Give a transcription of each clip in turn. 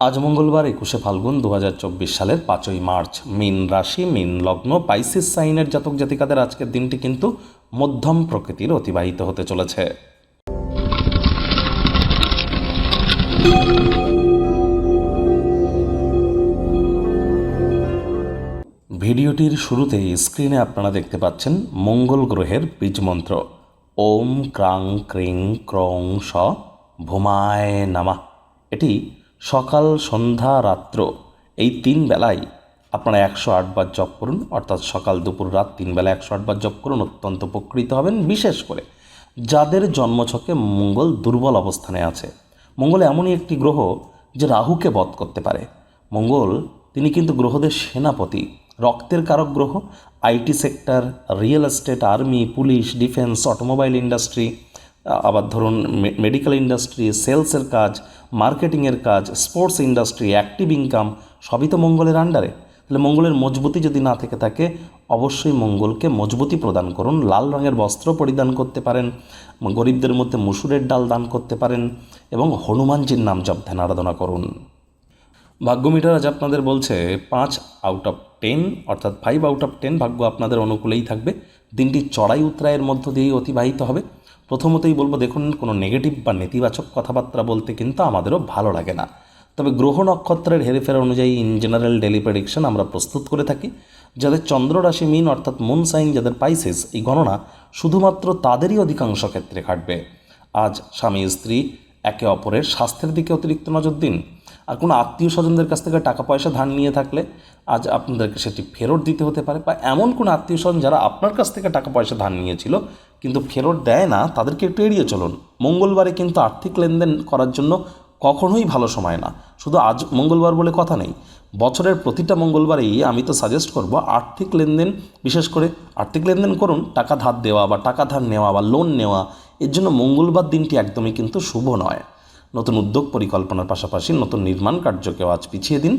আজ মঙ্গলবার একুশে ফাল্গুন দু হাজার চব্বিশ সালের পাঁচই মার্চ। মিন রাশি, মিন লগ্ন, পাইসিস সাইনের জাতক জাতিকাদের আজকের দিনটি কিন্তু মধ্যম প্রকৃতির অতিবাহিত হতে চলেছে। ভিডিওটির শুরুতেই স্ক্রিনে আপনারা দেখতে পাচ্ছেন মঙ্গল গ্রহের বীজ মন্ত্র। ওম ক্রাং ক্রিং ক্রং স ভূমায় নামা। এটি সকাল, সন্ধ্যা, রাত্র এই তিন বেলায় আপনারা একশো আটবার জপ করুন, অর্থাৎ সকাল, দুপুর, রাত তিন বেলা একশো আটবার জপ করুন, অত্যন্ত উপকৃত হবেন, বিশেষ করে যাদের জন্মছকে মঙ্গল দুর্বল অবস্থানে আছে। মঙ্গল এমনই একটি গ্রহ যে রাহুকে বধ করতে পারে। মঙ্গল, তিনি কিন্তু গ্রহদের সেনাপতি, রক্তের কারক গ্রহ, IT sector, real estate, army, police, defence, automobile industry আবার ধরুন মেডিকেল ইন্ডাস্ট্রি সেলসের কাজ মার্কেটিংয়ের কাজ স্পোর্টস ইন্ডাস্ট্রি অ্যাক্টিভ ইনকাম সবই তো মঙ্গলের আন্ডারে তাহলে মঙ্গলের মজবুতি যদি না থেকে থাকে, অবশ্যই মঙ্গলকে মজবুতি প্রদান করুন। লাল রঙের বস্ত্র পরিধান করতে পারেন, গরিবদের মধ্যে মুসুরের ডাল দান করতে পারেন, এবং হনুমানজির নাম জপ ধ্যান আরাধনা করুন। ভাগ্য মিটার আজ আপনাদের বলছে, পাঁচ আউট অফ টেন অর্থাৎ ফাইভ আউট অফ টেন ভাগ্য আপনাদের অনুকূলেই থাকবে। দিনটি চড়াই উত্তরায়ের মধ্য দিয়েই অতিবাহিত হবে। প্রথমতই বলব, দেখুন, কোনো নেগেটিভ বা নেতিবাচক কথাবার্তা বলতে কিন্তু আমাদেরও ভালো লাগে না। তবে গ্রহ নক্ষত্রের হেরফের অনুযায়ী ইন জেনারেল ডেলি প্রেডিকশন আমরা প্রস্তুত করে থাকি। যাদের চন্দ্ররাশি মিন অর্থাৎ মুন সাইন যাদের পাইসেস এই গণনা শুধুমাত্র তাদেরই অধিকাংশ ক্ষেত্রে খাটবে আজ স্বামী, স্ত্রী, একে অপরের স্বাস্থ্যের দিকে অতিরিক্ত নজর দিন আর কোনো আত্মীয় স্বজনদের কাছ থেকে টাকা পয়সা ধার নিয়ে থাকলে আজ আপনাদেরকে সেটি ফেরত দিতে হতে পারে বা এমন কোনো আত্মীয় স্বজন যারা আপনার কাছ থেকে টাকা পয়সা ধার নিয়েছিল কিন্তু ফেরত দেয় না, তাদেরকে একটু এড়িয়ে চলুন। মঙ্গলবারে কিন্তু আর্থিক লেনদেন করার জন্য কখনোই ভালো সময় না। শুধু আজ মঙ্গলবার বলে কথা নেই, বছরের প্রতিটা মঙ্গলবারেই আমি তো সাজেস্ট করব আর্থিক লেনদেন, বিশেষ করে আর্থিক লেনদেন করুন, টাকা ধার দেওয়া বা টাকা ধার নেওয়া বা লোন নেওয়া, এর জন্য মঙ্গলবার দিনটি একদমই কিন্তু শুভ নয়। নতুন উদ্যোগ পরিকল্পনার পাশাপাশি নতুন নির্মাণ কার্যকেও আজ পিছিয়ে দিন।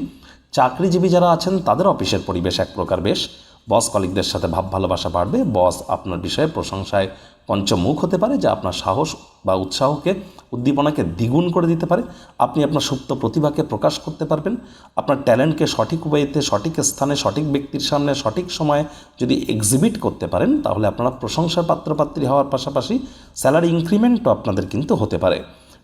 চাকরিজীবী যারা আছেন, তাদের অফিসের পরিবেশ এক প্রকার বেশ। বস কলিকদের সাথে ভাব ভালোবাসা বাড়বে। বস আপনার বিষয়ে প্রশংসায় পঞ্চমুখ হতে পারে, যা আপনার সাহস বা উৎসাহকে, উদ্দীপনাকে দ্বিগুণ করে দিতে পারে। আপনি আপনার সুপ্ত প্রতিভাকে প্রকাশ করতে পারবেন। আপনার ট্যালেন্টকে সঠিক ওয়েতে, সঠিক স্থানে, সঠিক ব্যক্তির সামনে, সঠিক সময়ে যদি এক্সিবিট করতে পারেন, তাহলে আপনারা প্রশংসার পাত্রপাত্রী হওয়ার পাশাপাশি স্যালারি ইনক্রিমেন্টও আপনাদের কিন্তু হতে পারে।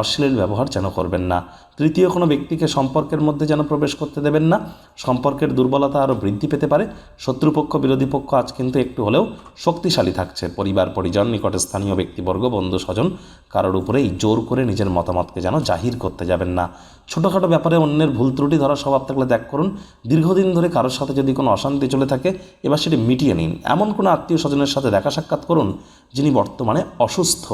অশ্লীল ব্যবহার যেন করবেন না। তৃতীয় কোনো ব্যক্তিকে সম্পর্কের মধ্যে যেন প্রবেশ করতে দেবেন না। সম্পর্কের দুর্বলতা আরও বৃদ্ধি পেতে পারে। শত্রুপক্ষ, বিরোধী পক্ষ আজ কিন্তু একটু হলেও শক্তিশালী থাকছে। পরিবার, পরিজন, নিকটে স্থানীয় ব্যক্তিবর্গ, বন্ধু, স্বজন, কারোর উপরেই জোর করে নিজের মতামতকে যেন জাহির করতে যাবেন না। ছোটোখাটো ব্যাপারে অন্যের ভুল ত্রুটি ধরার স্বভাব থাকলে ত্যাগ করুন। দীর্ঘদিন ধরে কারোর সাথে যদি কোনো অশান্তি চলে থাকে, এবার সেটি মিটিয়ে নিন। এমন কোনো আত্মীয় স্বজনের সাথে দেখা সাক্ষাৎ করুন, যিনি বর্তমানে অসুস্থ।